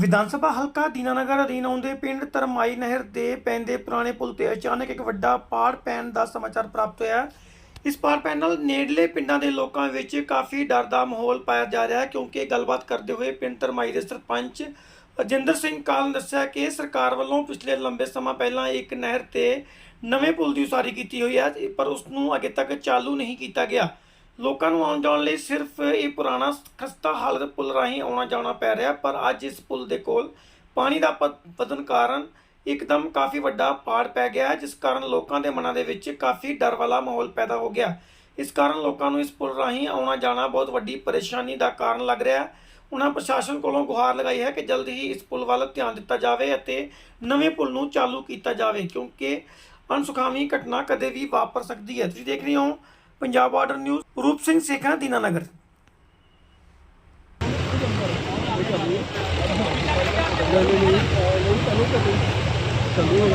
ਵਿਧਾਨ ਸਭਾ ਹਲਕਾ ਦੀਨਾਨਗਰ ਅਧੀਨ ਆਉਂਦੇ ਪਿੰਡ ਧਰਮਾਈ ਨਹਿਰ ਦੇ ਪੈਂਦੇ ਪੁਰਾਣੇ ਪੁਲ ਤੇ ਅਚਾਨਕ ਇੱਕ ਵੱਡਾ ਪਾੜ ਪੈਣ ਦਾ ਸਮਾਚਾਰ ਪ੍ਰਾਪਤ ਹੋਇਆ। ਇਸ ਪਾੜ ਪੈਣ ਨਾਲ ਨੇੜਲੇ ਪਿੰਡਾਂ ਦੇ ਲੋਕਾਂ ਵਿੱਚ ਕਾਫੀ ਡਰ ਦਾ ਮਾਹੌਲ ਪਾਇਆ ਜਾ ਰਿਹਾ ਹੈ ਕਿਉਂਕਿ ਗੱਲਬਾਤ ਕਰਦੇ ਹੋਏ ਪਿੰਡ ਧਰਮਾਈ ਦੇ ਸਰਪੰਚ ਅਜਿੰਦਰ ਸਿੰਘ ਕਾਲ ਨੇ ਦੱਸਿਆ ਕਿ ਸਰਕਾਰ ਵੱਲੋਂ ਪਿਛਲੇ ਲੰਬੇ ਸਮਾਂ ਪਹਿਲਾਂ ਇੱਕ ਨਹਿਰ ਤੇ ਨਵੇਂ ਪੁਲ ਦੀ ਉਸਾਰੀ ਕੀਤੀ ਹੋਈ ਹੈ, ਪਰ ਉਸ ਨੂੰ ਅਜੇ ਤੱਕ ਚਾਲੂ ਨਹੀਂ ਕੀਤਾ ਗਿਆ। ਲੋਕਾਂ ਨੂੰ ਆਉਣ ਜਾਣ ਲਈ ਸਿਰਫ ਇਹ ਪੁਰਾਣਾ ਖਸਤਾ ਹਾਲਤ ਪੁਲ ਰਾਹੀਂ ਆਉਣਾ ਜਾਣਾ ਪੈ ਰਿਹਾ ਪਰ ਅੱਜ ਇਸ ਪੁਲ ਦੇ ਕੋਲ ਪਾਣੀ ਦਾ ਪ- ਵਧਣ ਕਾਰਨ ਇੱਕਦਮ ਕਾਫੀ ਵੱਡਾ ਪਾੜ ਪੈ ਗਿਆ ਹੈ, ਜਿਸ ਕਾਰਨ ਲੋਕਾਂ ਦੇ ਮਨਾਂ ਦੇ ਵਿੱਚ ਕਾਫੀ ਡਰ ਵਾਲਾ ਮਾਹੌਲ ਪੈਦਾ ਹੋ ਗਿਆ। ਇਸ ਕਾਰਨ ਲੋਕਾਂ ਨੂੰ ਇਸ ਪੁਲ ਰਾਹੀਂ ਆਉਣਾ ਜਾਣਾ ਬਹੁਤ ਵੱਡੀ ਪਰੇਸ਼ਾਨੀ ਦਾ ਕਾਰਨ ਲੱਗ ਰਿਹਾ ਹੈ। ਉਹਨਾਂ ਪ੍ਰਸ਼ਾਸਨ ਕੋਲੋਂ ਗੁਹਾਰ ਲਗਾਈ ਹੈ ਕਿ ਜਲਦ ਹੀ ਇਸ ਪੁਲ ਵੱਲ ਧਿਆਨ ਦਿੱਤਾ ਜਾਵੇ ਅਤੇ ਨਵੇਂ ਪੁਲ ਨੂੰ ਚਾਲੂ ਕੀਤਾ ਜਾਵੇ ਕਿਉਂਕਿ ਅਣਸੁਖਾਵੀ ਘਟਨਾ ਕਦੇ ਵੀ ਵਾਪਰ ਸਕਦੀ ਹੈ। ਤੁਸੀਂ ਦੇਖ ਰਹੇ ਹੋ ਪੰਜਾਬ ਬਾਰਡਰ ਨਿਊਜ਼ ਰੂਪ ਸਿੰਘ ਸੇਖਾ ਦੀਨਾਨਗਰ ਚੱਲੂ